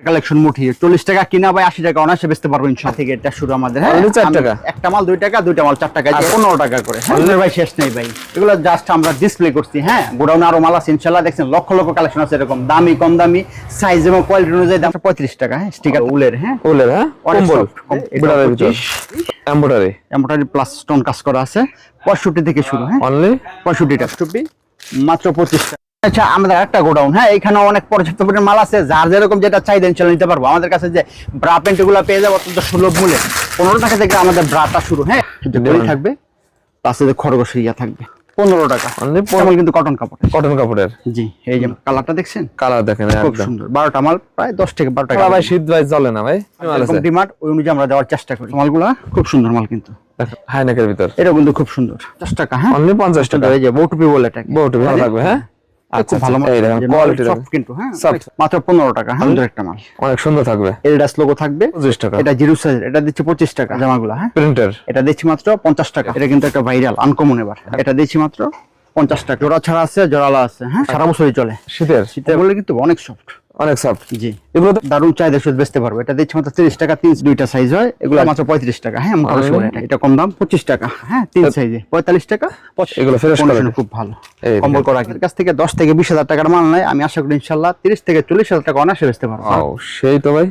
Collection মুঠি। চল্লিশ টাকা কিনা ভাই আশি টাকা অনায়াসে বেচতে পারব ইনশাল্লাহ। থেকে এটা শুরু আমাদের হ্যাঁ? Only চার আমি- টাকা? একটা মাল দুই টাকা দুইটা মাল চার টাকা আচ্ছা। পনেরো টাকা করে হ্যাঁ? ভাই শেষ নেই ভাই। এগুলো জাস্ট আমরা ডিসপ্লে করছি হ্যাঁ? গোডাউনে আরও মাল আছে ইনশাল্লাহ। দেখছেন লক্ষ লক্ষ কালেকশন আছে এরকম দামি কম দামি সাইজ এবং কোয়ালিটি অনুযায়ী দাম পঁয়ত্রিশ টাকা হ্যাঁ? স্টিকার উলের হ্যাঁ? উলের হ্যাঁ? অনেক কম্বল soft, এটা ভিতর। 25 এমব্রয়ডারি এমব্রয়ডারি প্লাস স্টোন কাজ করা আছে। পঁয়ষট্টি থেকে শুরু হ্যাঁ? অনলি পঁয়ষট্টিটা। টুপি মাত্র পঁচিশ টাকা। আচ্ছা আমাদের একটা গোডাউন হ্যাঁ? এখানে অনেক পর্যাপ্ত পরিমাণ মাল আছে। যার যেরকম যেটা চাহিদা ইনশাল্লাহ নিতে পারব। আমাদের কাছে যে ব্রা প্যান্টগুলো পেয়ে যাব অত্যন্ত সুলভ মূল্যে। পনেরো টাকা থেকে আমাদের ব্রাটা শুরু হ্যাঁ? থাকবে পাশে যে খরগোশ ইয়া থাকবে। পনেরো টাকা। কিন্তু কটন কাপড় কটন কাপড়ের। জি এই যে কালারটা দেখছেন? কালার দেখেন খুব সুন্দর। বারোটা মাল প্রায় দশ থেকে বারো টাকা ভাই শীত ভাই চলে না ভাই? ওই অনুযায়ী আমরা দেওয়ার চেষ্টা করি। মালগুলা খুব সুন্দর মাল কিন্তু। হাইনেকের ভিতর। এটা কিন্তু খুব সুন্দর। দশ টাকা হ্যাঁ? অনলি পঞ্চাশ টাকা এই যে বউটুপি বলে এটাকে বউটি ভালো থাকবে হ্যাঁ? আচ্ছা ভালো আচ্ছা, কোয়ালিটি কিন্তু হ্যাঁ? মাত্র পনেরো টাকা হ্যাঁ সুন্দর একটা মাল। অনেক সুন্দর থাকবে। এডিডাস লোগো থাকবে। পঁচিশ টাকা। এটা জিরো সাইজ এটা দিচ্ছি টাকা জামাগুলো হ্যাঁ? প্রিন্টার এটা দিচ্ছি মাত্র পঞ্চাশ টাকা। এটা কিন্তু একটা ভাইরাল আনকমন এবার। এটা দিচ্ছি মাত্র পঞ্চাশ টাকা। জোড়া ছাড়া আছে জোড়ালা আছে হ্যাঁ? সারা বছরই চলে। শীতের? শীতের বলে কিন্তু অনেক সফট অনেক সফট জি। এগুলো তো দারুণ চাহিদা শুধু বেচতে পারব। এটা দিচ্ছি মাত্র তিরিশ টাকা তিন দুইটা সাইজ হয়। এগুলো মাত্র পঁয়ত্রিশ টাকা। হ্যাঁ আচ্ছা। এটা। কম দাম পঁচিশ টাকা। হ্যাঁ তিন সাইজে পঁয়তাল্লিশ টাকা। এগুলো। খুব ভালো। কম্বল করা কাছ থেকে দশ থেকে বিশ হাজার টাকার মাল নেয়। আমি আশা করি ইনশাল্লাহ তিরিশ থেকে চল্লিশ হাজার টাকা অনায়াসে বেচতে পারব। সেই তো ভাই।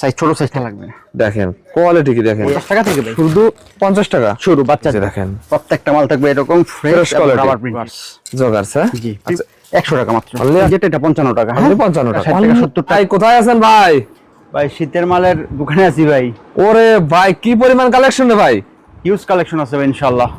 সাইজ ছোট সাইজটা লাগবে। দেখেন কোয়ালিটি কি দেখেন? পঞ্চাশ টাকা থেকে শুধু পঞ্চাশ টাকা? শুরু বাচ্চা দেখেন। প্রত্যেকটা মাল থাকবে এরকম ফ্রেশ Fresh রাবার প্রিন্ট জোগার স্যার জি। আচ্ছা। একশো টাকা মাত্র। যেটা এটা পঞ্চান্ন টাকা হ্যাঁ? অনলি পঞ্চান্ন টাকা। ষাট টাকা সত্তর টাকা। কোথায় আছেন ভাই? ভাই শীতের মালের দোকানে আছি ভাই। ওরে ভাই কি পরিমাণ কালেকশন রে ভাই? হিউজ কালেকশন আছে ভাই ইনশাল্লাহ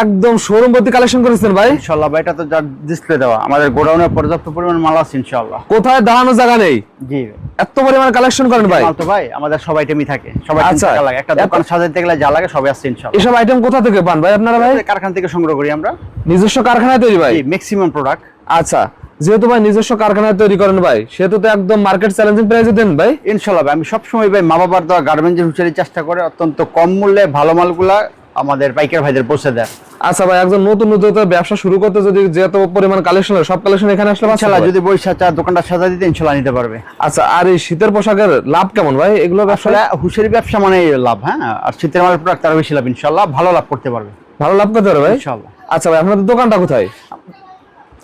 একদম শোরুম ভর্তি কালেকশন করেছেন ভাই? ইনশাল্লাহ ভাই এটা তো যার ডিসপ্লে দেওয়া। আমাদের গোডাউনে পর্যাপ্ত পরিমাণ মাল আছে ইনশাল্লাহ কোথায় দাঁড়ানো জায়গা নেই? জি। এত পরিমাণ কালেকশন করেন ভাই। মাল তো ভাই আমাদের সব আইটেমই থাকে। সবাই আচ্ছা। টাকা লাগে। একটা দোকান সাজাতে গেলে যা লাগে সবাই আছে ইনশাল্লাহ এসব আইটেম কোথা থেকে পান ভাই আপনারা ভাই? কারখানা থেকে সংগ্রহ করি আমরা। নিজস্ব কারখানায় তৈরি ভাই? ম্যাক্সিমাম প্রোডাক্ট আচ্ছা যেহেতু ভাই নিজস্ব কারখানায় তৈরি করেন ভাই সেহেতু তো একদম মার্কেট চ্যালেঞ্জিং প্রাইসে দেন ভাই? ইনশাল্লাহ আমি সবসময় ভাই মা বাবার দেওয়া গার্মেন্টসের হুঁচারি চেষ্টা করে অত্যন্ত কম মূল্যে ভালো মালগুলা আমাদের পাইকার ভাইদের পৌঁছে দেয়। আচ্ছা ভাই একজন নতুন উদ্যোক্তা ব্যবসা শুরু করতে যদি যেত পরিমাণ কালেকশন সব কালেকশন এখানে আসলে পাচ্ছেন ইনশাল্লাহ যদি বৈশা চা দোকানটা সাজা দিতে ইনশাল্লাহ নিতে পারবে। আচ্ছা আর এই শীতের পোশাকের লাভ কেমন ভাই? এগুলো ব্যবসা আসলে হুঁশিয়ারি ব্যবসা মানে লাভ হ্যাঁ? আর শীতের মালের প্রোডাক্ট তারা বেশি লাভ ইনশাল্লাহ ভালো লাভ করতে পারবে। ভালো লাভ করতে পারবে ভাই? ইনশাল্লাহ। আচ্ছা ভাই আপনাদের দোকানটা কোথায়?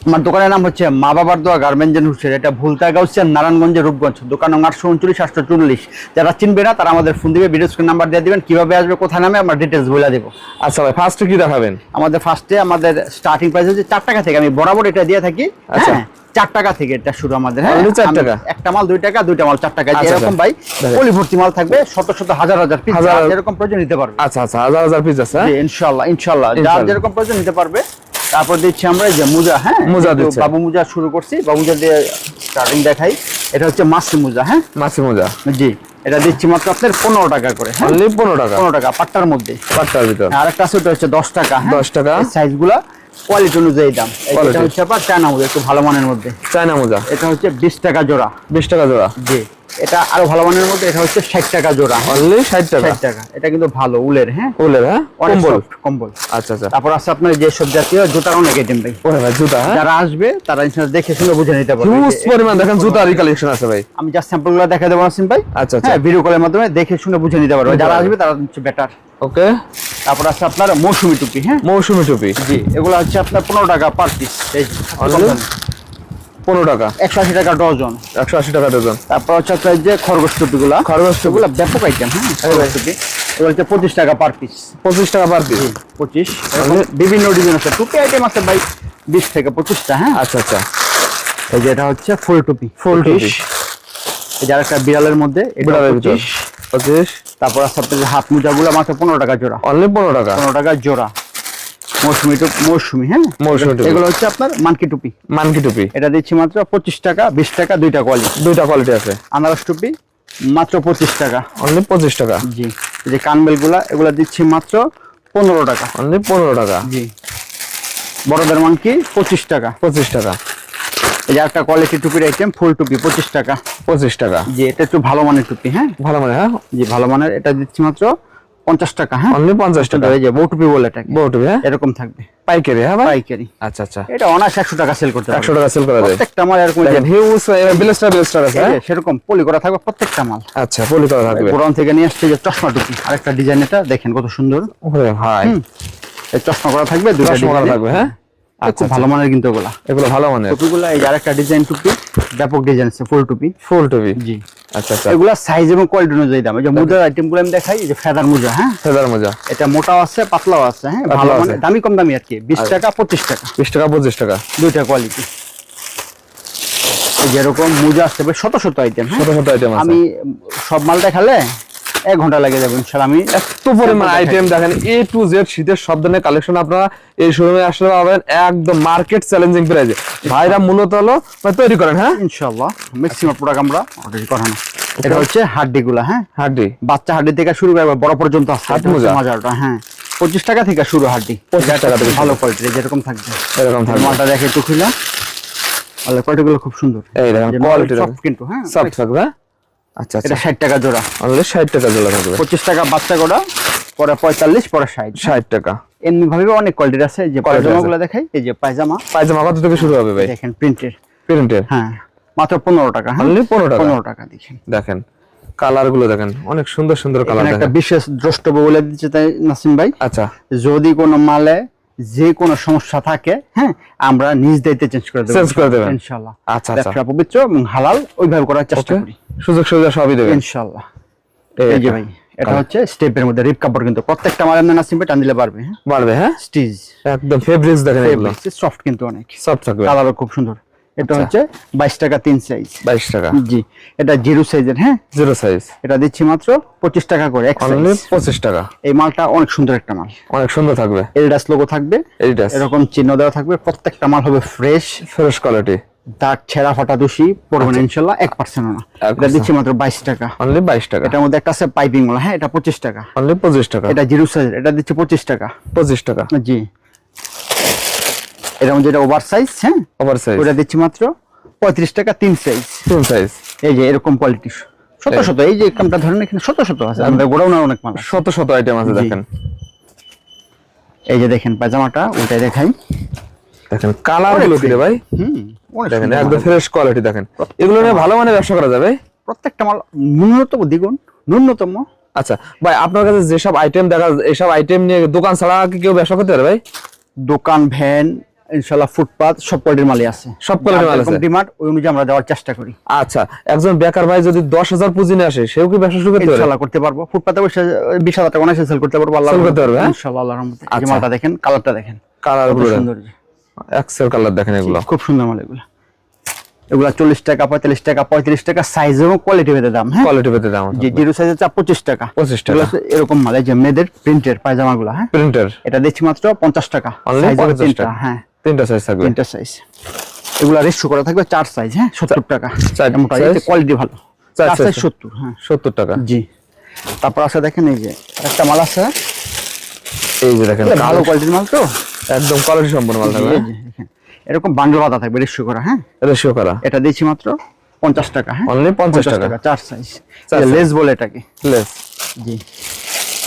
আমার দোকানের নাম হচ্ছে মা বাবার দোয়া গার্মেন্টস এন্ড হুসের এটা ভুলতা গাউসিয়া নারায়ণগঞ্জের রূপগঞ্জ দোকান আটশো উনচল্লিশ আটশো চল্লিশ যারা চিনবে না তারা আমাদের ফোন দিবে ভিডিও স্ক্রিন নাম্বার দিয়ে দিবেন কীভাবে আসবে কোথায় নামে আমরা ডিটেলস বলে দেবো আচ্ছা ভাই ফার্স্টে কি দেখাবেন আমাদের ফার্স্টে আমাদের স্টার্টিং প্রাইস হচ্ছে চার টাকা থেকে আমি বরাবর এটা দিয়ে থাকি আচ্ছা। হ্যাঁ, চার টাকা থেকে এটা শুরু আমাদের হ্যাঁ টাকা? একটা মাল দুই টাকা দুইটা মাল চার টাকা আচ্ছা, এরকম আচ্ছা। ভাই দেখেন। পলিভর্তি মাল থাকবে শত শত হাজার হাজার পিস হাজার- প্রয়োজন নিতে পারবে আচ্ছা আচ্ছা হাজার হাজার পিস আছে হ্যাঁ? ইনশাল্লাহ ইনশাল্লাহ যার। যেরকম প্রয়োজন নিতে পারবে তারপর দিচ্ছি আমরা যে মুজা হ্যাঁ? মোজা দিচ্ছেন। বাবু মুজা শুরু করছি বাবু মুজা দিয়ে স্টার্টিং দেখাই। এটা হচ্ছে মাসি মুজা হ্যাঁ? মাছি মোজা। জি এটা দিচ্ছি মাত্র আপনার পনেরো টাকা করে হ্যাঁ? অনলি পনেরো টাকা। পনেরো টাকা পাট্টার মধ্যে। পাঁচটার ভিতর। আর একটা আছে ওটা হচ্ছে দশ টাকা হ্যাঁ? 10 টাকা। সাইজগুলা কোয়ালিটি অনুযায়ী দাম। এটা হচ্ছে আবার চায়না মুজা একটু ভালো মানের মধ্যে। চায়না মোজা। এটা হচ্ছে বিশ টাকা জোড়া। বিশ টাকা জোড়া। জি। এটা আরও ভালো মানের মধ্যে এটা হচ্ছে ষাট টাকা জোড়া। অনলি ষাট টাকা? ষাট টাকা। এটা কিন্তু ভালো উলের হ্যাঁ? উলের হ্যাঁ? কম্বল? কম্বল। আচ্ছা আচ্ছা। তারপর আছে আপনার যে সব জাতীয় জুতার অনেক আইটেম ভাই। ওরে ভাই জুতা হ্যাঁ? যারা আসবে তারা ইনশাল্লাহ দেখে শুনে বুঝে নিতে পারবে হিউজ পরিমাণ দেখেন জুতারই কালেকশন আছে ভাই। আমি জাস্ট স্যাম্পলগুলো দেখা দেবো নাসিম ভাই। আচ্ছা আচ্ছা। হ্যাঁ ভিডিও কলের মাধ্যমে দেখে শুনে বুঝে নিতে পারবে। যারা আসবে তারা হচ্ছে বেটার ওকে তারপর আছে আপনার মৌসুমি টুপি হ্যাঁ? মৌসুমি টুপি। জি এগুলো হচ্ছে আপনার পনেরো টাকা পার পিস? পনেরো টাকা। একশো আশি টাকা ডজন। একশো আশি টাকা ডজন। তারপর হচ্ছে আপনার যে খরগোশ টুপিগুলো। খরগোশ ব্যাপক আইটেম হ্যাঁ? খরগোশ টুপি। এগুলো হচ্ছে পঁচিশ টাকা পার পিস পঁচিশ টাকা পার পিস পঁচিশ। বিভিন্ন ডিজাইন আছে। টুপি আইটেম আছে ভাই বিশ থেকে পঁচিশটা হ্যাঁ? আচ্ছা আচ্ছা। এই যে এটা হচ্ছে ফুল টুপি। ফুল টুপি। বিড়ালের মধ্যে এটা বিড়ালের ভিতর। 25 পঁচিশ। তারপর আপনার যে হাত মোজাগুলো মাত্র পনেরো টাকা জোড়া। অনলি পনেরো টাকা। পনেরো টাকা জোড়া। মৌসুমি মৌসুমি হ্যাঁ? মৌসুমি এগুলো হচ্ছে আপনার মানকি টুপি। মানকি টুপি। এটা দিচ্ছি মাত্র পঁচিশ টাকা বিশ টাকা দুইটা কোয়ালিটি দুইটা কোয়ালিটি আছে। আনারস টুপি মাত্র পঁচিশ টাকা। অনলি পঁচিশ টাকা। জি। যে কানবেলগুলা এগুলা দিচ্ছি মাত্র পনেরো টাকা। অনলি পনেরো টাকা। জি। বড়দের মানকি পঁচিশ টাকা। পঁচিশ টাকা। এই যে একটা কোয়ালিটি টুপির আইটেম ফুল টুপি পঁচিশ টাকা। পঁচিশ টাকা। জি এটা একটু ভালো মানের টুপি হ্যাঁ? ভালো মানে হ্যাঁ? জি ভালো মানের এটা দিচ্ছি মাত্র পঞ্চাশ টাকা হ্যাঁ? অনলি পঞ্চাশ টাকা। এই যে বউটুপি বলে এটাকে। বউটুবি হ্যাঁ? এরকম থাকবে। পাইকারি হ্যাঁ পাইকারি। আচ্ছা আচ্ছা। এটা অনায়াসে একশো টাকা সেল করতে একশো টাকা সেল করা যায়। প্রত্যেকটা মাল এরকম হিউজ বিলেস্টার বিলেস্টার আছে হ্যাঁ? সেরকম পলি করা থাকবে প্রত্যেকটা মাল। আচ্ছা পলি করা থাকবে। গোডাউন থেকে নিয়ে আসছে যে চশমা টুপি। আরেকটা ডিজাইন এটা দেখেন কত সুন্দর। ওরে ভাই। এই চশমা করা থাকবে দুটো চশমা করা থাকবে হ্যাঁ? খুব ভালো মানের কিন্তু ওগুলা এগুলো ভালো মানের? টুপিগুলো এই আরেকটা ডিজাইন টুপি ব্যাপক ডিজাইন আছে ফুল টুপি। ফুল টুপি? জি। আচ্ছা আচ্ছা। এগুলা সাইজ এবং কোয়ালিটি অনুযায়ী দাম। এই যে মুজার আমি দেখাই এই যে ফেদার মুজা হ্যাঁ? ফেদার মোজা এটা মোটাও আছে পাতলাও আছে হ্যাঁ? ভালো মানে। দামি কম দামি আর কি। বিশ টাকা পঁচিশ টাকা। বিশ টাকা পঁচিশ টাকা। দুইটা কোয়ালিটি যেরকম মুজা আসতে পারে শত শত আইটেম হ্যাঁ? ছোট ছোট আইটেম আমি সব মাল দেখালে এক ঘণ্টা লাগে যাবে ইনশাল্লাহ আমি এত পরিমাণ আইটেম দেখেন। এ টু জেড শীতের সব ধরনের কালেকশন আপনারা এই শোরুমে আসলে পাবেন একদম মার্কেট চ্যালেঞ্জিং প্রাইজে ভাইরা মূলত হলো মানে তৈরি করেন হ্যাঁ? ইনশাল্লাহ ম্যাক্সিমাম প্রোডাক্ট আমরা অলরেডি করানো। এটা হচ্ছে হাড্ডি গুলা হ্যাঁ? হাড্ডি। বাচ্চা হাড্ডি থেকে শুরু করে বড় পর্যন্ত আছে। হাত মোজা। মাজারটা হ্যাঁ। পঁচিশ টাকা থেকে শুরু হাড্ডি। 25 টাকা থেকে ভালো কোয়ালিটি যেরকম থাকবে। এরকম থাকবে। মালটা দেখে একটু খুলে। ভালো কোয়ালিটি গুলো খুব সুন্দর। এই দেখেন কোয়ালিটি সফট কিন্তু হ্যাঁ। সব থাকবে হ্যাঁ? আচ্ছা আচ্ছা। এটা ষাট টাকা জোড়া। টাকা জোড়া থাকবে। টাকা বাচ্চা গোড়া পরে পঁয়তাল্লিশ পরে ষাট। ষাট টাকা। এমনি ভাবে অনেক কোয়ালিটির আছে যে দেখাই এই যে পায়জামা পায়জামা কত থেকে শুরু হবে ভাই? দেখেন প্রিন্টের প্রিন্টের হ্যাঁ মাত্র পনেরো টাকা হ্যাঁ? অনলি টাকা? পনেরো টাকা দেখেন। দেখেন কালারগুলো দেখেন অনেক সুন্দর সুন্দর কালার একটা বিশেষ দ্রষ্টব্য বলে দিচ্ছে তাই নাসিম ভাই। আচ্ছা। যদি কোনো মালে যে কোনো সমস্যা থাকে হ্যাঁ আমরা নিজ দায়িত্বে চেঞ্জ করে দেবো চেঞ্জ করে দেবেন। ইনশাআল্লাহ। আচ্ছা আচ্ছা। ব্যবসা পবিত্র এবং হালাল ওইভাবে করার চেষ্টা করি। সুযোগ সুবিধা সবই দেবেন। ইনশাআল্লাহ। এই যে ভাই এটা হচ্ছে স্টেপের মধ্যে রিপ কাপড় কিন্তু প্রত্যেকটা মালের নাসিম ভাই টান দিলে পারবে হ্যাঁ। পারবে হ্যাঁ? স্টিজ একদম ফেব্রিক্স দেখেন এগুলো। সফট কিন্তু অনেক। সফট থাকবে। কালারও খুব সুন্দর। এটা আচ্ছা। হচ্ছে বাইশ টাকা তিন সাইজ বাইশ টাকা। জি এটা জিরো সাইজের হ্যাঁ? জিরো সাইজ এটা দিচ্ছি মাত্র পঁচিশ টাকা করে। পঁচিশ টাকা। এই মালটা অনেক সুন্দর একটা মাল। অনেক সুন্দর থাকবে। এলডাস লোগো থাকবে। এইটা এরকম চিহ্ন দেওয়া থাকবে। প্রত্যেকটা মাল হবে ফ্রেশ ফ্রেশ কোয়ালিটি দাগ ছেঁড়া ফাটা দোষী পড়বে না ইনশাল্লাহ এক পার্সেন্ট না। এটা দিচ্ছি মাত্র বাইশ টাকা। অনলি বাইশ টাকা। এটার মধ্যে একটা আছে পাইপিং মাল হ্যাঁ এটা পঁচিশ টাকা। অনলি পঁচিশ টাকা। এটা জিরো সাইজ এটা দিচ্ছি পঁচিশ টাকা। পঁচিশ টাকা। জি। এটার মধ্যে এটা ওভার সাইজ হ্যাঁ? ওভার সাইজ ওটা দিচ্ছি মাত্র পঁয়ত্রিশ টাকা তিন সাইজ তিন সাইজ এই যে এরকম কোয়ালিটি শত শত এই যে কামটা ধরেন এখানে শত শত আছে আমাদের গোডাউনে অনেক মাল শত শত আইটেম আছে দেখেন। এই যে দেখেন পাজামাটা ওটাই দেখাই। দেখেন কালারগুলো কি ভাই। হুম দেখেন একদম ফ্রেশ কোয়ালিটি দেখেন। এগুলো নিয়ে ভালো মানে ব্যবসা করা যাবে? প্রত্যেকটা মাল ন্যূনতম দ্বিগুণ ন্যূনতম। আচ্ছা ভাই আপনার কাছে যেসব আইটেম দেখা এইসব আইটেম নিয়ে দোকান ছাড়া কি কেউ ব্যবসা করতে পারে ভাই? দোকান ভ্যান ফুটপাত সব কোয়ালিটির মালই আছে। সব quality মাল আছে। ডিমান্ড ওই অনুযায়ী আমরা দেওয়ার চেষ্টা করি। আচ্ছা একজন বেকার ভাই যদি দশ হাজার পুঁজি নিয়ে আসে সেও কি ব্যবসা শুরু করতে করতে পারব। ফুটপাতে বসে বিশ হাজার টাকা অনায়াসে সেল করতে পারব আল্লাহ Sell করতে পারবে, হ্যাঁ? আল্লাহর রহমতে। এই আচ্ছা। মালটা দেখেন কালারটা দেখেন। কালারগুলো সুন্দর। এক্সেল কালার দেখেন এগুলো। খুব সুন্দর মাল এগুলো। এগুলা চল্লিশ টাকা পঁয়তাল্লিশ টাকা পঁয়ত্রিশ টাকা সাইজ এবং কোয়ালিটি ভেদে দাম হ্যাঁ? কোয়ালিটি পেতে দাম যে জিরো সাইজের চা পঁচিশ টাকা। 25 টাকা। এরকম মাল যে মেয়েদের প্রিন্টের পায়জামা গুলা হ্যাঁ? প্রিন্টার এটা দিচ্ছি মাত্র পঞ্চাশ টাকা। Only Size হবে 50 তিনটা, টাকা। হ্যাঁ। তিনটা সাইজ থাকবে। তিনটা সাইজ এগুলা রেস্টু করা থাকবে চার সাইজ হ্যাঁ? সত্তর টাকা। size? কোয়ালিটি ভালো। চার সাইজ সত্তর হ্যাঁ। সত্তর টাকা। জি। তারপর আছে দেখেন এই যে একটা মাল আছে। এই যে দেখেন ভালো কোয়ালিটির মাল তো? একদম কোয়ালিটি সম্পন্ন মাল থাকবে এই যে দেখেন। এরকম বান্ডেল বাঁধা থাকবে রেস্টু করা হ্যাঁ? রেশিও করা। এটা দিচ্ছি মাত্র পঞ্চাশ টাকা হ্যাঁ? অনলি পঞ্চাশ টাকা। চার সাইজ লেস বলে এটাকে। লেস জি।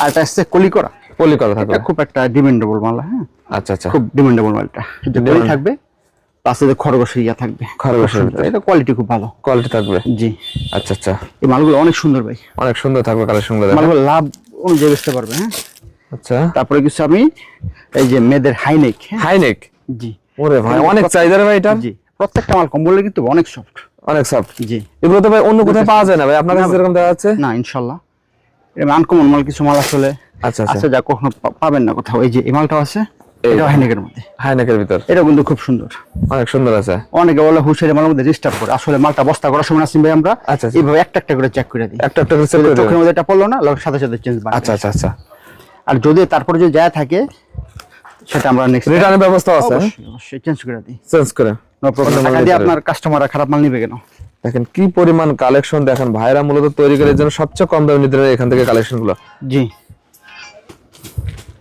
আর এটা আসছে কলি করা। পলি করা থাকবে। খুব একটা ডিমান্ডেবল মাল হ্যাঁ? আচ্ছা আচ্ছা। খুব ডিমান্ডেবল মালটা। এটা থাকবে খরগোশের ইয়া থাকবে। খরগোশের এটা কোয়ালিটি খুব ভালো। কোয়ালিটি থাকবে? জি। আচ্ছা আচ্ছা। এই মালগুলো অনেক সুন্দর ভাই। অনেক সুন্দর থাকবে মালগুলো লাভ অনুযায়ী বেচতে পারবে হ্যাঁ? আচ্ছা। তারপরে কিছু আমি এই যে মেয়েদের হাইনেক হ্যাঁ? হাইনেক জি। ওরে ভাই অনেক চাহিদা ভাই এটা? জি। প্রত্যেকটা মাল কম্বলের কিন্তু অনেক সফট অনেক সফট জি। এগুলো তো ভাই অন্য কোথাও পাওয়া যায় না ভাই? আপনার কাছে। যেরকম দেখা যাচ্ছে না ইনশাল্লাহ। এরকম আনকমন মাল কিছু মাল আসলে আচ্ছা আচ্ছা। যা কখনো পাবেন না কোথাও। এই যে এই মালটাও আছে। এটা হাইনেকের মধ্যে। হাইনেকের ভিতর। এটা কিন্তু খুব সুন্দর। অনেক সুন্দর আছে। অনেকে বলে হুশের মালের মধ্যে ডিস্টার্ব করে। আসলে মালটা বস্তা করার সময় আসিম ভাই আমরা আচ্ছা, আচ্ছা। এইভাবে একটা একটা করে চেক করে দিই। একটা একটা করে চেক করে চোখের মধ্যে এটা পড়ল না সাথে সাথে চেঞ্জ আচ্ছা আচ্ছা আচ্ছা। আর যদি তারপরে যদি যায় থাকে সেটা আমরা নেক্সট রিটার্নের ব্যবস্থা আছে অবশ্যই চেঞ্জ করে দিই। চেঞ্জ করে। নো প্রবলেম টাকা দিয়ে আপনার কাস্টমাররা খারাপ মাল নিবে কেন? দেখেন কি পরিমাণ কালেকশন দেখেন ভাইরা মূলত তৈরি করে জন্য সবচেয়ে কম দামে নিতে এখান থেকে কালেকশনগুলো। জি।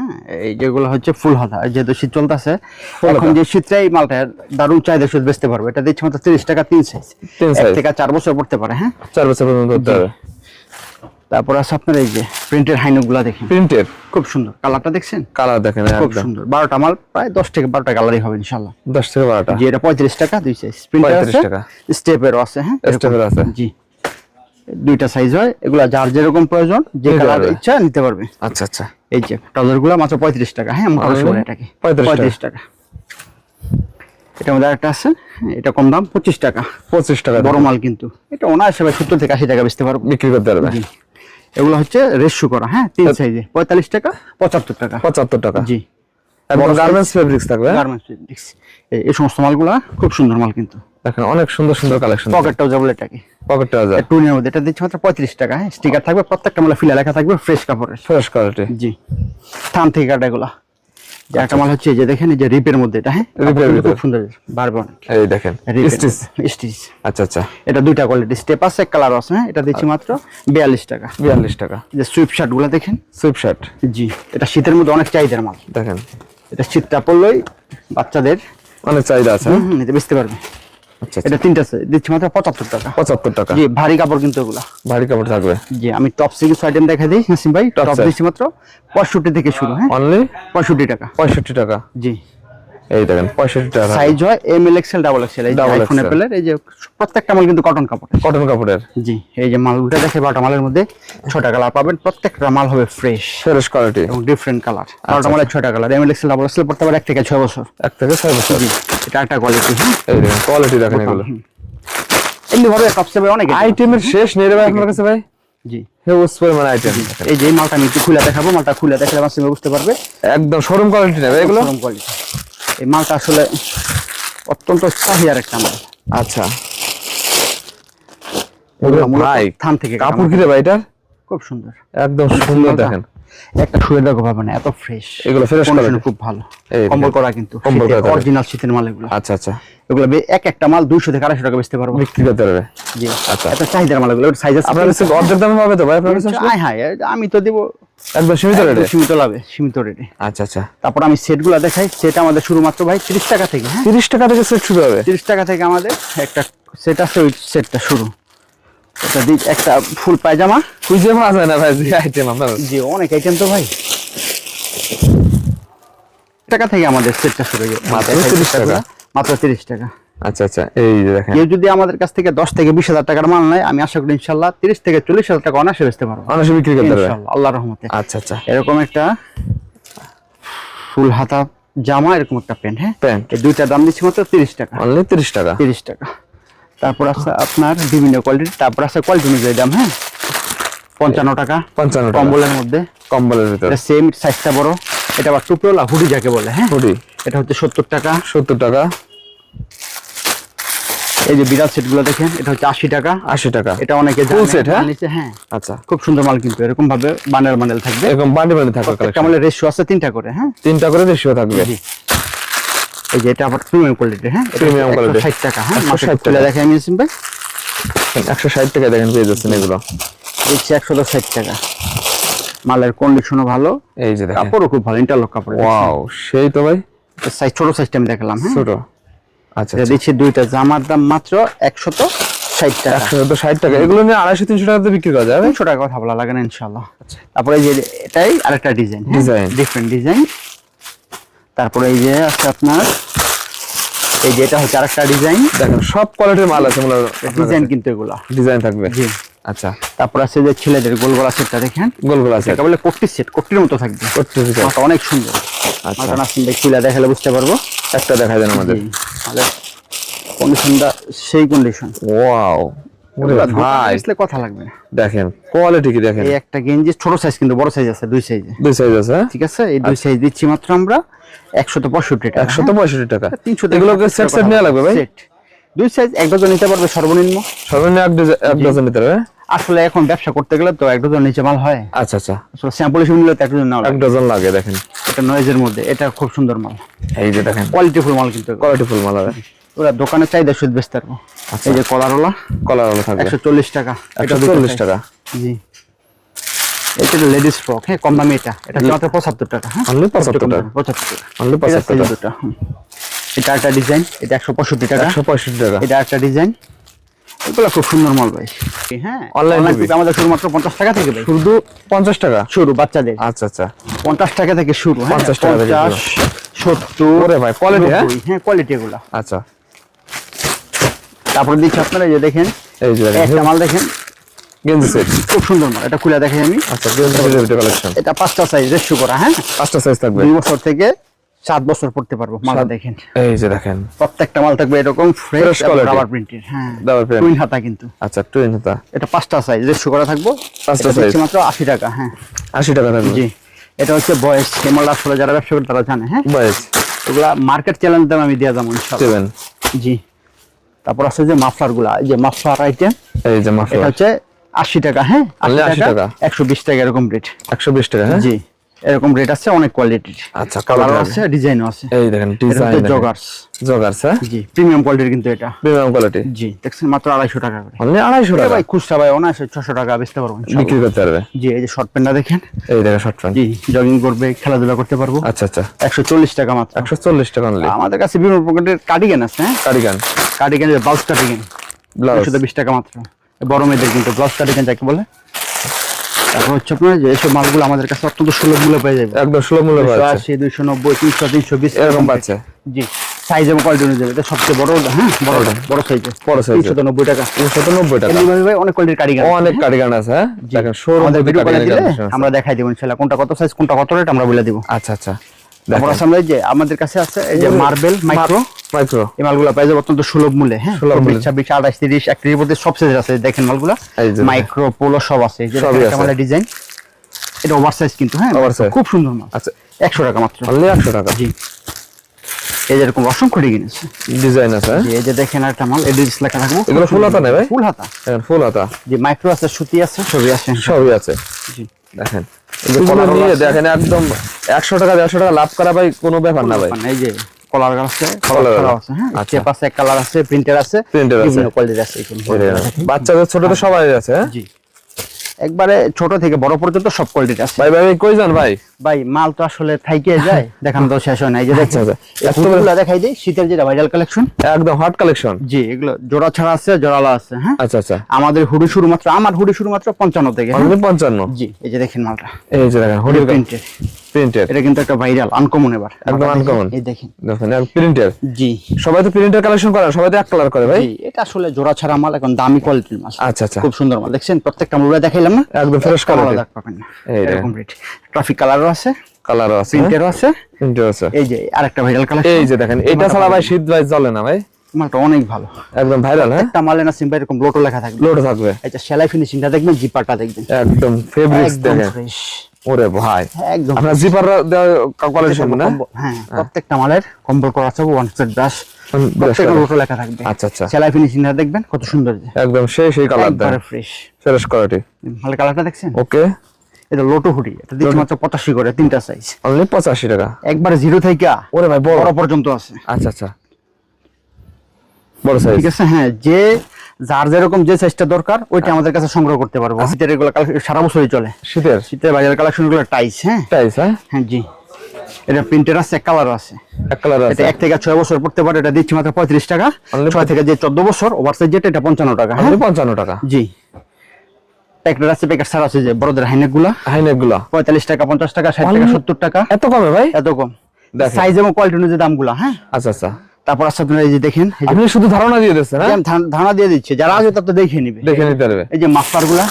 হ্যাঁ, এই যেগুলো হচ্ছে ফুল হাতা যেহেতু শীত চলতেছে এখন যে শীতটা এই মালটা দারুণ চাহিদা সুদ বেচতে পারবে। এটা দিচ্ছে মাত্র তিরিশ টাকা তিন সাইজ এক থেকে চার বছর পড়তে পারে হ্যাঁ? চার বছর পর্যন্ত ধরতে হবে তারপর আছে আপনার এই যে প্রিন্টের হাইনগুলা দেখেন। প্রিন্টের? খুব সুন্দর। কালারটা দেখছেন? কালার দেখেন খুব সুন্দর। বারোটা মাল প্রায় দশ থেকে বারোটা কালারই হবে ইনশাল্লাহ দশ থেকে বারোটা। জি এটা পঁয়ত্রিশ টাকা দুই সাইজ প্রিন্টার আছে স্টেপেরও আছে হ্যাঁ? এর আছে। জি। দুইটা সাইজ হয় এগুলা যার যেরকম প্রয়োজন যে কালার। ইচ্ছা নিতে পারবে। আচ্ছা আচ্ছা। এই যে ট্রাউজারগুলো মাত্র পঁয়ত্রিশ টাকা হ্যাঁ এটাকে পঁয়ত্রিশ টাকা। এটার মধ্যে একটা আছে এটা কম দাম পঁচিশ টাকা। পঁচিশ টাকা। বড় মাল কিন্তু। এটা অনায়াসে ভাই সত্তর থেকে আশি টাকা বেচতে পারব। বিক্রি করতে পারবে। এগুলো হচ্ছে রেশু করা হ্যাঁ তিন সাইজে পঁয়তাল্লিশ টাকা পঁচাত্তর টাকা। পঁচাত্তর টাকা। জি। গার্মেন্টস ফেব্রিক্স থাকবে? গার্মেন্টস এই সমস্ত মালগুলা খুব সুন্দর মাল কিন্তু। দেখেন অনেক সুন্দর সুন্দর কালেকশন পকেটটাও যাব এটাকে টুনের মধ্যে এটা দিচ্ছে মাত্র পঁয়ত্রিশ টাকা হ্যাঁ স্টিকার থাকবে প্রত্যেকটা মালে ফিলা লেখা থাকবে ফ্রেশ কাপড়ের। ফ্রেশ জি। থান থেকে কাটা এগুলা। একটা মাল হচ্ছে যে দেখেন যে রিপের মধ্যে এটা হ্যাঁ? রিপের কাপড়গুলো ভিতর। খুব সুন্দর বারবে এই দেখেন স্টিচ স্টিচ আচ্ছা আচ্ছা। এটা দুইটা কোয়ালিটি স্টেপ আছে কালার আছে হ্যাঁ? এটা দিচ্ছি মাত্র বিয়াল্লিশ টাকা। বিয়াল্লিশ টাকা। যে সুইপ শার্টগুলা দেখেন। সুইপ শার্ট জি। এটা শীতের মধ্যে অনেক চাহিদার মাল। দেখেন। এটা শীতটা পড়লেই বাচ্চাদের অনেক চাহিদা আছে। হুম, হুম, এটা বেচতে পারবে। এটা তিনটা দিচ্ছি মাত্র পঁচাত্তর টাকা। পঁচাত্তর টাকা। জি ভারী কাপড় কিন্তু এগুলা। ভারী কাপড় থাকবে? জি আমি টপ সিক্স আইটেম দেখা দিই ভাই। টপ। দিচ্ছি মাত্র পঁয়ষট্টি থেকে শুরু হ্যাঁ? অনলি পঁয়ষট্টি টাকা। পঁয়ষট্টি টাকা। জি। এই দেখেন পঁয়ষট্টি টাকা। সাইজ হয় M L XL double XL এই আইফোন অ্যাপেলের এই যে প্রত্যেকটা মাল কিন্তু কটন কাপড় কটন কাপড়ের। জি এই যে মালগুলো দেখে বারোটা মালের মধ্যে ছটা কালার পাবেন প্রত্যেকটা মাল হবে ফ্রেশ ফ্রেশ কোয়ালিটি এবং ডিফারেন্ট কালার বারোটা মালের ছটা colour M L XL double XL পড়তে পারে এক থেকে ছয় বছর। এক থেকে ছয় বছর। জি এটা একটা কোয়ালিটি হ্যাঁ। এই দেখেন কোয়ালিটি দেখেন এগুলো। এমনি ভাবে সেভে অনেক আইটেমের শেষ নেই রে ভাই আপনার কাছে ভাই। জি। হিউজ পরিমাণ আইটেম এই যে মালটা আমি একটু খুলে দেখাবো মালটা খুলে দেখালে বুঝতে পারবে। একদম শোরুম কোয়ালিটি নেবে এগুলো? কোয়ালিটি এই মালটা আসলে অত্যন্ত চাহিদার একটা মাল। আচ্ছা। ভাই থান থেকে কাপড় কিরে ভাই এটা খুব সুন্দর। একদম সুন্দর দেখেন। একটা শুয়ে দেখো পাবে না এত ফ্রেশ এগুলো fresh quality। খুব ভালো। কম্বল করা কিন্তু। কম্বল করা অরিজিনাল শীতের মাল এগুলো আচ্ছা আচ্ছা। এগুলো বে- এক একটা মাল দুইশো থেকে আড়াইশো টাকা বেচতে পারব। বিক্রি করতে পারবে? জি। আচ্ছা। এত চাহিদার মাল এগুলো সাইজ আছে। আপনার কাছে অর্ধেক দামে পাবে তো ভাই? আপনার হাই হাই আমি তো দেবো। একদম সীমিত রেটে সীমিত লাভে সীমিত রেটে আচ্ছা আচ্ছা। তারপর আমি সেটগুলো দেখাই। সেট আমাদের শুরু মাত্র ভাই তিরিশ টাকা থেকে হ্যাঁ? তিরিশ টাকা থেকে সেট শুরু হবে? তিরিশ টাকা থেকে আমাদের একটা সেট আছে ওই সেটটা শুরু। এটা দিই একটা ফুল পায়জামা। খুঁজে পাওয়া যায় না ভাই? যে আইটেম আপনার জি অনেক আইটেম তো ভাই। টাকা থেকে আমাদের সেটটা শুরু হয়ে মাত্র 30 টাকা? মাত্র তিরিশ টাকা। আচ্ছা আচ্ছা এই দেখেন। কেউ যদি আমাদের কাছ থেকে দশ থেকে বিশ হাজার টাকার মাল নেয় আমি আশা করি ইনশাল্লাহ তিরিশ থেকে চল্লিশ হাজার টাকা অনায়াসে বেচতে পারব। বিক্রি করতে পারবে? আল্লাহ রহমতে। আচ্ছা আচ্ছা। এরকম একটা ফুল হাতা জামা এরকম একটা প্যান্ট হ্যাঁ? প্যান্ট। এই দুইটা দাম দিচ্ছি মাত্র তিরিশ টাকা। অনলি তিরিশ টাকা? তিরিশ টাকা। তারপর আছে আপনার বিভিন্ন কোয়ালিটি তারপর আছে কোয়ালিটি অনুযায়ী দাম হ্যাঁ? পঞ্চান্ন টাকা পঞ্চান্ন কম্বলের মধ্যে। কম্বলের ভিতর। সেম সাইজটা বড়। এটা আবার টুপরোলা হুডি যাকে বলে হ্যাঁ? হুডি। এটা হচ্ছে সত্তর টাকা। সত্তর টাকা। এই যে বিড়াল সেটগুলো দেখেন এটা হচ্ছে আশি টাকা। আশি টাকা। এটা অনেকে জানে, set, হ্যাঁ? হ্যাঁ। আচ্ছা। খুব সুন্দর মাল কিন্তু এরকম ভাবে বান্ডেল বান্ডেল থাকবে। এরকম বান্ডি বান্ডি থাকবে কালেকশন রেশিও আছে তিনটা করে হ্যাঁ? তিনটা করে রেশিও থাকবে। এই যে এটা আবার প্রিমিয়াম কোয়ালিটি হ্যাঁ? Premium quality। ষাট টাকা হ্যাঁ? 160 মার্কেট টাকা। খুলে দেখে আমি ভাই একশো ষাট টাকা দেখেন পেয়ে যাচ্ছেন এগুলো। দশ ষাট টাকা। মালের কন্ডিশনও ভালো। এই যে দেখেন। কাপড়ও খুব ভালো ইন্টারলক কাপড় ওয়াও সেই তো ভাই। সাইজ ছোট সাইজটা আমি দেখালাম হ্যাঁ? ছোট। আচ্ছা এটা দিচ্ছি দুইটা জামার দাম মাত্র একশত ষাট টাকা। একশো ষাট টাকা। এগুলো নিয়ে আড়াইশো তিনশো টাকাতে বিক্রি করা যাবে তিনশো টাকা কথা বলা লাগে না ইনশাল্লাহ তারপরে যে এটাই আরেকটা ডিজাইন। ডিফারেন্ট ডিজাইন তারপরে এই যে আছে আপনার এই যেটা হচ্ছে আরেকটা ডিজাইন দেখেন সব কোয়ালিটির মাল আছে ডিজাইন কিন্তু এগুলা। ডিজাইন থাকবে। জি। আচ্ছা। তারপর আছে যে ছেলেদের গোল গলা সেটটা দেখেন। গোল গোল আছে এটা বলে কোটি সেট কোটির মতো থাকবে। দিতে মালটা অনেক সুন্দর। আচ্ছা। নাসিম ভাই খুলে দেখালে বুঝতে পারব। একটা দেখা যায় আমাদের। তাহলে কন্ডিশনটা সেই কন্ডিশন ওয়াও কথা লাগবে দেখেন কোয়ালিটি কি দেখেন? এই একটা গেঞ্জি ছোট সাইজ কিন্তু বড় সাইজ আছে দুই সাইজে দুই সাইজ আছে হ্যাঁ? ঠিক আছে? এই দুই সাইজ দিচ্ছি মাত্র আমরা। একশত পঁয়ষট্টি টাকা একশো পঁয়ষট্টি টাকা। তিনশো এগুলোকে সেট সেট নেওয়া লাগবে ভাই? সেট। দুই সাইজ এক ডজন নিতে পারবে সর্বনিম্ন? সর্বনিম্ন এক ডজন নিতে হবে হ্যাঁ? আসলে এখন ব্যবসা করতে গেলে তো এক ডজন নিচে মাল হয়। আচ্ছা আচ্ছা। আসলে স্যাম্পল হিসেবে নিলে তো এক ডজন এক লাগে। ডজন লাগে দেখেন। এটা নয়েজের মধ্যে এটা খুব সুন্দর মাল। এই যে দেখেন। কোয়ালিটি ফুল মাল কিন্তু। এগুলো। কোয়ালিটি ফুল মাল হবে। ওরা দোকানে চাহিদা সুদ বেচতে পারব। আচ্ছা। এই যে কলারওয়ালা কলার থাকবে। একশো চল্লিশ টাকা। একশো চল্লিশ টাকা। জি। এটা লেডিস ফ্রক হ্যাঁ কম দামি এটা। এটা মাত্র পঁচাত্তর টাকা হ্যাঁ? Only 75 টাকা। পঁচাত্তর টাকা। অনলি এটা পঁচাত্তর টাকা। এটা একটা ডিজাইন এটা একশো পঁয়ষট্টি টাকা। একশো পঁয়ষট্টি টাকা। এটা একটা ডিজাইন। এগুলো খুব সুন্দর মাল ভাই। হ্যাঁ অনলাইন। আমাদের শুধুমাত্র পঞ্চাশ টাকা থেকে ভাই। শুধু পঞ্চাশ টাকা? শুরু বাচ্চাদের। আচ্ছা আচ্ছা। পঞ্চাশ টাকা থেকে শুরু হ্যাঁ? 50 টাকা থেকে পঞ্চাশ সত্তর ভাই, quality, হ্যাঁ? হ্যাঁ কোয়ালিটি এগুলো। আচ্ছা। তারপরে দিচ্ছি আপনারা এই যে দেখেন। এই যে একটা মাল দেখেন। গেঞ্জি সেট। খুব সুন্দর মাল এটা খুলে দেখাই আমি। আচ্ছা গেঞ্জি কালেকশন এটা পাঁচটা সাইজ রেস্যু করা হ্যাঁ? পাঁচটা সাইজ থাকবে। দুই বছর থেকে সাত বছর পড়তে পারব মালটা দেখেন। এই যে দেখেন। প্রত্যেকটা মাল থাকবে এরকম ফ্রেশ রাবার প্রিন্টের হ্যাঁ। Rubber print। টুইন হাতা কিন্তু। আচ্ছা টুইন হাতা। এটা পাঁচটা সাইজ রেস্যু করা থাকব। পাঁচটা এটা মাত্র আশি টাকা হ্যাঁ। আশি টাকা থাকবে। জি। এটা হচ্ছে বয়স আসলে যারা ব্যবসা করে তারা জানে হ্যাঁ? বয়স এগুলা মার্কেট চ্যালেঞ্জ দাম আমি দিয়ে যাব জি। তারপর আছে যে মাফলারগুলা এই যে মাফলার আইটেম এই যে এটা মাফলার হচ্ছে আশি টাকা হ্যাঁ? Only 80 টাকা? একশো বিশ টাকা এরকম রেট একশো বিশ টাকা হ্যাঁ? জি এরকম রেট আছে অনেক কোয়ালিটির আচ্ছা কালার আছে ডিজাইনও আছে। এই দেখেন ডিজাইন হচ্ছে জগার্স জগার্স হ্যাঁ? জি প্রিমিয়াম কোয়ালিটির কিন্তু এটা। প্রিমিয়াম কোয়ালিটি জি দেখছেন মাত্র আড়াইশো টাকা করে। অনলি আড়াইশো এ টাকা? ভাই খুচরা ভাই অনায়াসে ছশো টাকা বেচতে পারব। বিক্রি করতে পারবে? জি এই যে শর্ট প্যান্টটা দেখেন। এই দেখেন শর্ট প্যান্ট জি জগিং করবে খেলাধুলা করতে পারব। আচ্ছা আচ্ছা। একশো চল্লিশ টাকা মাত্র। একশো চল্লিশ টাকা অনলি আমাদের কাছে বিভিন্ন প্রকারের কার্ডিগান আছে হ্যাঁ? কার্ডিগান কার্ডিগান ব্লাউজ একশো বিশ টাকা মাত্র। বড় মেয়েদের কিন্তু ব্লাউজ কার্ডিগান যাকে বলে? তারপর হচ্ছে আপনার যে এইসব মালগুলো আমাদের কাছে অত্যন্ত সুলভ মূল্য পেয়ে যাবে। একদম সুলভ মূল্য আশি দুইশো নব্বই তিনশো তিনশো বিশ এরকম পাচ্ছে। জি। সাইজ এবং কোয়ালিটি অনুযায়ী। এটা সবচেয়ে বড় হ্যাঁ বড় বড়। সাইজের বড়। তিনশো নব্বই টাকা। তিনশো নব্বই টাকা। এমনি ভাই অনেক কোয়ালিটির অনেক কারিগান আছে হ্যাঁ? দেখেন শোরুম আমাদের ভিডিও কলে দিলে আমরা দেখাই দেবো কোনটা কত সাইজ কোনটা কত রেট আমরা বলে দিব। আচ্ছা আচ্ছা। তারপর যে আমাদের কাছে আছে এই যে মার্বেল মাইক্রো এই মালগুলো পাই যাবে অত্যন্ত সুলভ মূল্যে হ্যাঁ? ছাব্বিশ আঠাশ তিরিশ একত্রিশ মধ্যে সব সাইজ আছে দেখেন মালগুলো। মাইক্রো পোলো সব আছে। ডিজাইন এটা কিন্তু হ্যাঁ? খুব সুন্দর মাল। আচ্ছা। একশো টাকা মাত্র। একশো টাকা। জি। এই যে এরকম অসংখ্য ডিজাইন আছে। ডিজাইন আছে হ্যাঁ? এই যে দেখেন একটা মাল এডিস লেখা থাকব এগুলো ফুল হাতা ফুল হাতা। দেখেন ফুল হাতা। যে মাইক্রো আছে সুতি আছে সবই আছে। সবই আছে। জি। দেখেন। এই যে একদম একশো টাকা দেড়শো টাকা লাভ করা ভাই কোনো ব্যাপার না ভাই। এই যে। কলার আছে কলার কলার আছে হ্যাঁ? আচ্ছা। চেপ আছে কালার আছে প্রিন্টার আছে আছে। বিভিন্ন কোয়ালিটির আছে বাচ্চাদের ছোট তো সবাই আছে হ্যাঁ? জি। একবারে ছোট থেকে বড় পর্যন্ত সব কোয়ালিটির আছে। ভাই ভাই ভাই, কই যান ভাই? ভাই মাল তো আসলে থাইকে যায় দেখানো তো শেষ হয় না এই যে আচ্ছা, দেখছেন আচ্ছা। দেখাই দিই শীতের যেটা ভাইরাল কালেকশন একদম হট কালেকশন জি এগুলো জোড়া ছাড়া আছে জোড়ালা আছে হ্যাঁ? আচ্ছা আচ্ছা। আমাদের হুডি শুরু মাত্র আমার হুডি শুরু মাত্র পঞ্চান্ন থেকে হ্যাঁ? অনলি পঞ্চান্ন। জি এই যে দেখেন মালটা। এই যে দেখেন হোডির প্রিন্টের এটা কিন্তু একটা ভাইরাল আনকমন এবার। একদম uncommon। এই দেখেন। দেখেন প্রিন্টের জি। সবাই তো প্রিন্টের কালেকশন করে সবাই তো এক কালার করে ভাই। এটা আসলে জোড়া ছাড়া মাল এখন দামি কোয়ালিটির মাল। আচ্ছা আচ্ছা। খুব সুন্দর মাল। দেখছেন প্রত্যেকটা মুড়ে দেখাইলাম না? একদম ফ্রেশ কালার আলাদা পাবেন না। এই এরকম রেট ট্রাফিক কালারও আছে কালারও আছে। প্রিন্টেরও আছে। প্রিন্টের আছে। এই যে আরেকটা ভাইরাল কালার এই যে দেখেন এটা ছাড়া ভাই শীত ভাই চলে না ভাই। মালটা অনেক ভালো। একদম ভাইরাল হ্যাঁ? একটা মালে না সিম্পল এরকম লোটো লেখা থাকবে। লোড থাকবে। এটা সেলাই ফিনিশিংটা দেখবেন জিপারটা দেখবেন। একদম ফেব্রিক্স একদম দেখেন। ফ্রেশ ওরে ভাই। একদম। আপনার জিপার কোয়ালিটি সম্ভব না? হ্যাঁ প্রত্যেকটা মালের কম্বল করা আছে ওয়ান সেট ব্রাশ প্রত্যেকটা করা। লোটো লেখা থাকবে। আচ্ছা আচ্ছা। সেলাই ফিনিশিংটা দেখবেন কত সুন্দর একদম সেই সেই কালার দেন ফ্রেশ ফ্রেশ কোয়ালিটি মালের কালারটা দেখছেন? ওকে। এটা লোটো হুডি এটা দিচ্ছি মাত্র পঁচাশি করে তিনটা সাইজ অনলি পঁচাশি টাকা। একবারে জিরো থেকে ওরে ভাই বড়। বড় পর্যন্ত আছে। আচ্ছা আচ্ছা। বড় সাইজ ঠিক আছে হ্যাঁ যে যার যেরকম যে সাইজটা দরকার ওইটা আমাদের কাছে সংগ্রহ করতে পারব। শীতের এগুলো সারা বছরই চলে। শীতের? শীতের বাজার কালেকশনগুলো টাইস হ্যাঁ? টাইস হ্যাঁ? হ্যাঁ জি। এটা প্রিন্টের আছে কালার আছে। এক কালার আছে। এক থেকে ছয় বছর পড়তে পারে এটা দিচ্ছি মাত্র পঁয়ত্রিশ টাকা। ছয় থেকে যে চোদ্দ বছর ওভার সাইজ যেটা এটা পঞ্চান্ন টাকা হ্যাঁ? পঞ্চান্ন টাকা। জি। প্যাকেট আছে প্যাকেট ছাড়া আছে যে বড়দের পঁয়তাল্লিশ টাকা পঞ্চাশ টাকা ষাট টাকা সত্তর টাকা। এত কমে ভাই? এত কম। সাইজ এবং কোয়ালিটি অনুযায়ী দামগুলা হ্যাঁ? আচ্ছা আচ্ছা। তারপর আপনারা এই যে দেখেন আপনি শুধু ধারণা দিয়ে দিচ্ছেন হ্যাঁ? ধারণা দিয়ে দিচ্ছি যারা আছে তার তো দেখে নিবে। দেখে নিতে পারবে। এই যে মাফলারগুলা।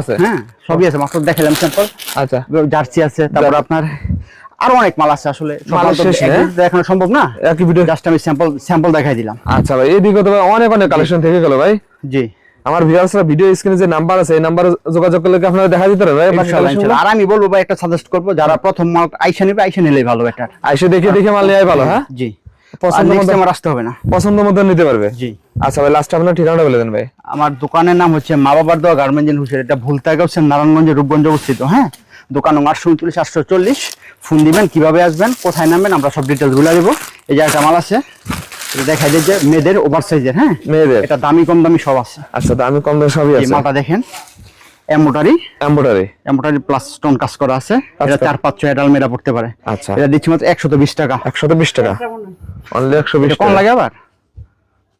আছে? হ্যাঁ সবই আছে মাফলার দেখালাম স্যাম্পল আচ্ছা। জার্সি আছে তারপর আপনার আরও অনেক মাল আছে আসলে একদিন দেখানো সম্ভব না? একই ভিডিও জাস্ট আমি স্যাম্পল স্যাম্পল দেখাই দিলাম। আচ্ছা ভাই এদিকে তো অনেক অনেক কালেকশন থেকে গেল ভাই। জি। আমার ভিউয়ার্সরা ভিডিও স্ক্রিনে যে নাম্বার আছে এই নাম্বারে যোগাযোগ করলে কি আপনারা দেখা দিতে পারবে ইনশাআল্লাহ, আর আমি বলব ভাই একটা সাজেস্ট করব যারা প্রথম মাল আইসা নেবে আইসা নিলেই ভালো এটা। আইসে দেখে দেখে মাল নেওয়াই ভালো হ্যাঁ? জি। পছন্দ পছন্দ মতো- আমার আসতে হবে না। পছন্দ মতো নিতে পারবে? জি। আচ্ছা ভাই লাস্ট আপনার ঠিকানাটা বলে দেন ভাই। আমার দোকানের নাম হচ্ছে মা বাবার দেওয়া গার্মেন্টস এন্ড হুসের এটা ভুলতা হচ্ছে নারায়ণগঞ্জে রূপগঞ্জে অবস্থিত হ্যাঁ? দোকান আটশো উনচল্লিশ আটশো চল্লিশ ফোন দিবেন কীভাবে আসবেন কোথায় নামবেন আমরা সব ডিটেলসগুলা দেবো। এই যে একটা মাল আছে এটা দেখা যায় যে মেয়েদের ওভার সাইজের হ্যাঁ? মেয়েদের? এটা দামি কম দামি সব আছে। আচ্ছা দামি কম দামি সবই আছে। মালটা দেখেন। এমোটারি এমব্রয়ডারি এমোটারি প্লাস স্টোন কাজ করা আছে। এটা চার পাঁচ ছয় ডাল মেয়েরা পড়তে পারে। আচ্ছা। এটা দিচ্ছি মাত্র একশো বিশ টাকা। একশো বিশ টাকা? অনলি একশো বিশ কম লাগে আবার?